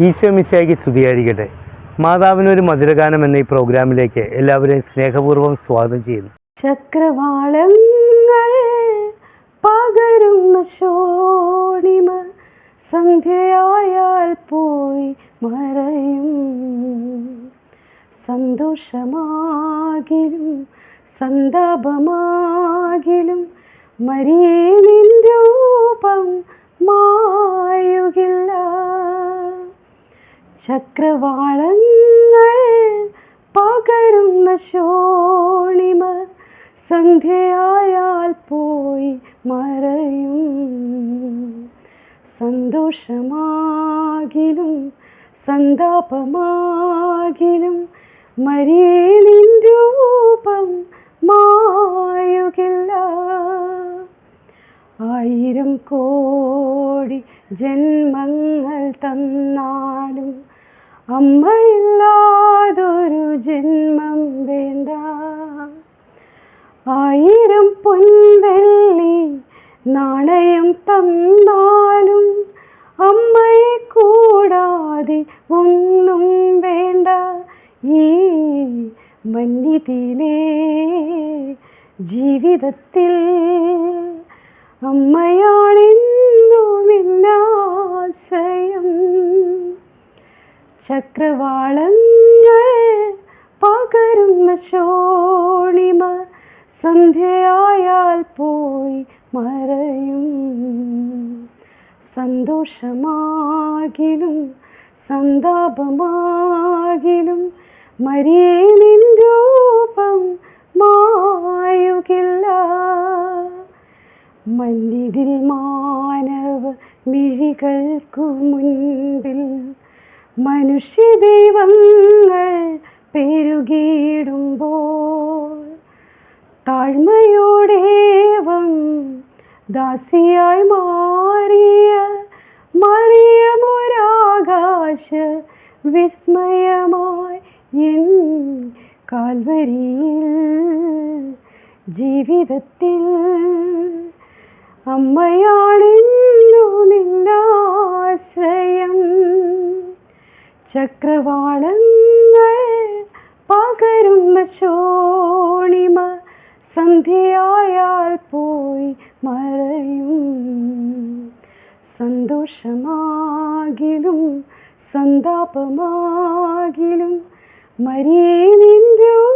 ഈശോ മിശിയാക്കി സ്തുതിയായിരിക്കട്ടെ മാതാവിനൊരു മധുരഗാനം എന്ന ഈ പ്രോഗ്രാമിലേക്ക് എല്ലാവരെയും സ്നേഹപൂർവം സ്വാഗതം ചെയ്യുന്നു. ചക്രവാളങ്ങൾ പകരുന്ന ശോണിമ സന്ധ്യയായാൽ പോയി മറയും. സന്തോഷമാകിലും സന്താപമാകിലും മരിയേ നിൻ രൂപം മായുകില്ല. ചക്രവാളങ്ങൾ ശോണിമ സന്ധ്യയായാൽ പോയി മറയും. സന്തോഷമാകിലും സന്താപമാകിലും മരിയേ നിൻ രൂപം മായുകില്ല. ആയിരം കോടി ജന്മങ്ങൾ തന്നാലും അമ്മയില്ലാതൊരു ഒന്നും വേണ്ട. ഈ മന്നിതിലേ ജീവിതത്തിൽ അമ്മയാണെന്നുമില്ലാശ്രയം ചക്രവാളങ്ങൾ പകരുന്ന ശോണിമ സന്ധ്യയായാൽ പോയി മറയും. സന്തോഷമാകിലും സന്താപമാകിലും മരിയേ നിൻ രൂപം മായുകില്ല. മല്ലിതിൽ മാനവ മിഴികൾക്കു മുൻപിൽ മനുഷ്യ ദൈവങ്ങൾ പെരുകിയിടുമ്പോൾ താഴ്മയോടേവം ദാസിയായി മാറിയ മറിയമൊരാകാശ വിസ്മയമായി കാൽവരിയിൽ ജീവിതത്തിൽ അമ്മയാണെന്നുമില്ലാശ്രയം ചക്രവാളങ്ങൾ പകരുന്ന ശോണിമ സന്ധ്യയായാൽ പോയി മറയും. സന്തോഷമാകിലും സന്താപമാകിലും മരിയേ നിൻ രൂപം